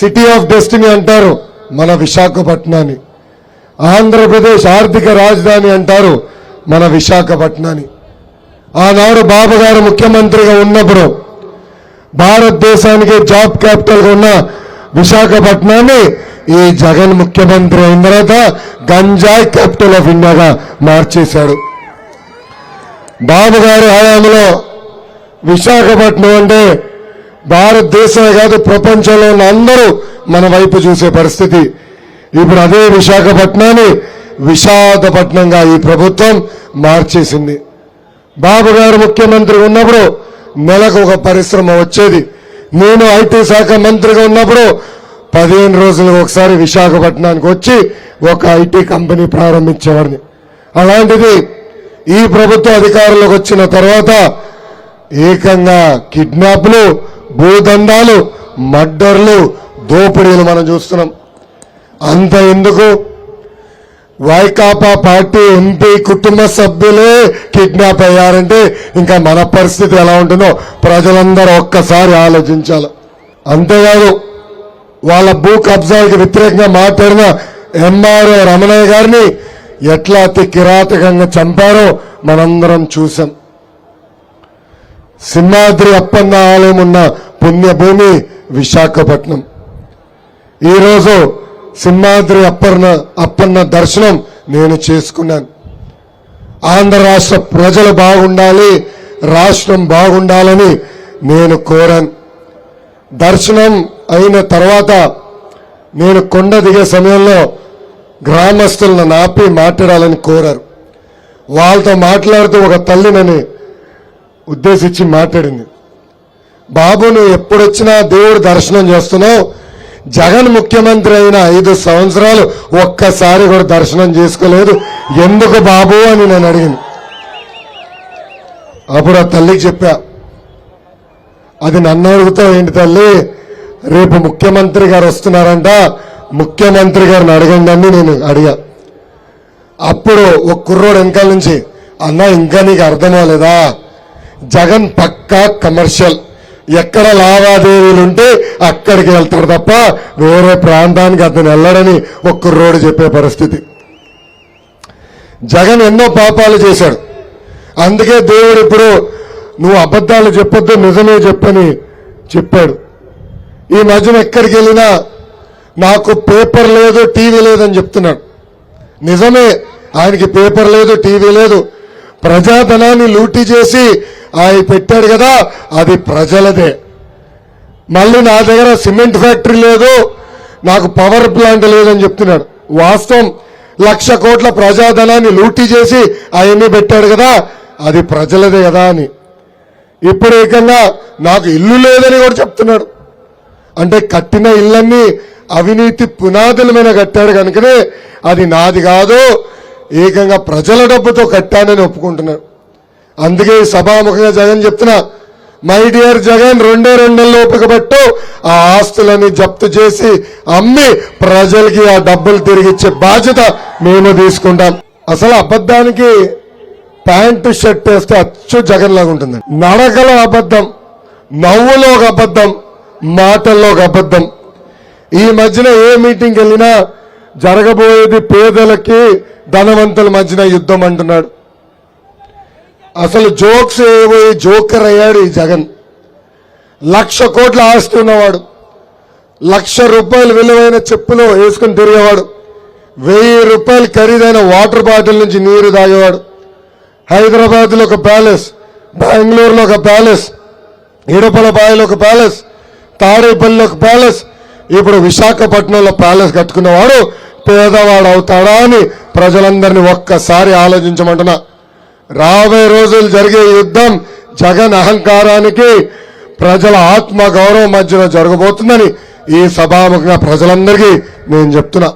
City of destiny అంటారు మన విశాఖపట్నాన్ని. ఆంధ్రప్రదేశ్ ఆర్థిక రాజధాని అంటారు మన విశాఖపట్నాన్ని. ఆనాడు బాబు గారు ముఖ్యమంత్రిగా ఉన్నప్పుడు భారతదేశానికి జాబ్ క్యాపిటల్ ఉన్న విశాఖపట్నాన్ని ఈ జగన్ ముఖ్యమంత్రి అయిన తర్వాత గంజాయి క్యాపిటల్ ఆఫ్ ఇండియాగా మార్చేశాడు. బాబు గారి హయాంలో విశాఖపట్నం అంటే భారతదేశమే కాదు ప్రపంచంలో ఉన్న అందరూ మన వైపు చూసే పరిస్థితి. ఇప్పుడు అదే విశాఖపట్నాన్ని విషాదపట్నంగా ఈ ప్రభుత్వం మార్చేసింది. బాబు గారు ముఖ్యమంత్రి ఉన్నప్పుడు నెలకు ఒక పరిశ్రమ వచ్చేది. నేను ఐటీ శాఖ మంత్రిగా ఉన్నప్పుడు పదిహేను రోజులకు ఒకసారి విశాఖపట్నానికి వచ్చి ఒక ఐటీ కంపెనీ ప్రారంభించేవాడిని. అలాంటిది ఈ ప్రభుత్వ అధికారంలోకి వచ్చిన తర్వాత ఏకంగా కిడ్నాప్లు భూదందాలు మర్డర్లు దోపిడీలు మనం చూస్తున్నాం. అంత ఎందుకు? వైకాపా పార్టీ ఎంపీ కుటుంబ సభ్యులే కిడ్నాప్ అయ్యారంటే ఇంకా మన పరిస్థితి ఎలా ఉంటుందో ప్రజలందరూ ఒక్కసారి ఆలోచించాలి. అంతేకాదు వాళ్ళ భూ కబ్జాలకు వ్యతిరేకంగా మాట్లాడిన ఎంఆర్ఓ రమణయ్య గారిని ఎట్లా అతి కిరాతకంగా చంపారో మనందరం చూసాం సింహాద్రి అప్పన్న ఆలయం ఉన్న పుణ్యభూమి విశాఖపట్నం. ఈరోజు సింహాద్రి అప్పన్న అప్పన్న దర్శనం నేను చేసుకున్నాను. ఆంధ్ర రాష్ట్ర ప్రజలు బాగుండాలి రాష్ట్రం బాగుండాలని నేను కోరాను. దర్శనం అయిన తర్వాత నేను కొండ దిగే సమయంలో గ్రామస్తులను నాపి మాట్లాడాలని కోరారు. వాళ్ళతో మాట్లాడుతూ ఒక తల్లి నన్ను ఉద్దేశించి మాట్లాడింది. బాబు నువ్వు ఎప్పుడొచ్చినా దేవుడు దర్శనం చేస్తున్నావు. జగన్ ముఖ్యమంత్రి అయిన ఐదు సంవత్సరాలు ఒక్కసారి కూడా దర్శనం చేసుకోలేదు. ఎందుకు బాబు అని నేను అడిగింది. అప్పుడు ఆ తల్లికి చెప్పా అది నన్ను అడుగుతావు ఏంటి తల్లి? రేపు ముఖ్యమంత్రి గారు వస్తున్నారంట. ముఖ్యమంత్రి గారిని అడగండి అని నేను అడిగా. అప్పుడు ఒక కుర్రోడు వెనకాల నుంచి అన్న ఇంకా నీకు అర్థం అవ్వలేదా జగన్ పక్కా కమర్షియల్. ఎక్కడ లావాదేవీలు ఉంటే అక్కడికి వెళ్తాడు తప్ప వేరే ప్రాంతానికి అతను వెళ్ళడని ఒక్కరోడు చెప్పే పరిస్థితి. జగన్ ఎన్నో పాపాలు చేశాడు. అందుకే దేవుడు ఇప్పుడు నువ్వు అబద్ధాలు చెప్పొద్దు నిజమే చెప్పని చెప్పాడు. ఈ మధ్యన ఎక్కడికి వెళ్ళినా నాకు పేపర్ లేదు టీవీ లేదని చెప్తున్నాడు. నిజమే ఆయనకి పేపర్ లేదు టీవీ లేదు ప్రజాధనాన్ని లూటీ చేసి ఆయన పెట్టాడు కదా అది ప్రజలదే. మళ్ళీ నా దగ్గర సిమెంట్ ఫ్యాక్టరీ లేదు నాకు పవర్ ప్లాంట్ లేదని చెప్తున్నాడు. వాస్తవం లక్ష కోట్ల ప్రజాధనాన్ని లూటీ చేసి అవన్నీ పెట్టాడు కదా అది ప్రజలదే కదా అని. ఇప్పుడు ఏకంగా నాకు ఇల్లు లేదని కూడా చెప్తున్నాడు. అంటే కట్టిన ఇళ్ళన్నీ అవినీతి పునాదుల మీద కట్టాడు కనుకనే అది నాది కాదు ఏకంగా ప్రజల డబ్బుతో కట్టానని ఒప్పుకుంటున్నారు. అందుకే సభాముఖంగా జగన్ చెప్తున్నా మై డియర్ జగన్ రెండే రెండేళ్ళు ఓపిక ఆ ఆస్తులని జప్తు చేసి అమ్మి ప్రజలకి ఆ డబ్బులు తిరిగిచ్చే బాధ్యత మేము తీసుకుంటాం. అసలు అబద్ధానికి ప్యాంటు షర్ట్ వేస్తే అచ్చు జగన్ లాగా ఉంటుంది. నడకలో అబద్ధం నవ్వులో ఒక అబద్ధం మాటల్లో ఒక అబద్ధం. ఈ మధ్యన ఏ మీటింగ్కి వెళ్ళినా జరగబోయేది పేదలకి ధనవంతుల మధ్యన యుద్ధం అంటున్నాడు. అసలు జోక్స్ ఏవో జోకర్ అయ్యాడు ఈ జగన్. లక్ష కోట్ల ఆస్తి ఉన్నవాడు. లక్ష రూపాయలు విలువైన చెప్పులు వేసుకుని తిరిగేవాడు. వెయ్యి రూపాయలు ఖరీదైన వాటర్ బాటిల్ నుంచి నీరు తాగేవాడు. హైదరాబాద్లో ఒక ప్యాలెస్ బెంగళూరులో ఒక ప్యాలెస్ ఇడపలపాయలో ఒక ప్యాలెస్ తాడేపల్లిలో ఒక ప్యాలెస్ ఇప్పుడు విశాఖపట్నంలో ప్యాలెస్ కట్టుకున్నవాడు పేదవాడు అవుతాడా అని ప్రజలందరినీ ఒక్కసారి ఆలోచించమంటున్నా. రాబోయే రోజులు జరిగే యుద్ధం జగన్ అహంకారానికి ప్రజల ఆత్మ గౌరవం మధ్యన జరగబోతుందని ఈ సభాముఖంగా ప్రజలందరికీ నేను చెప్తున్నా.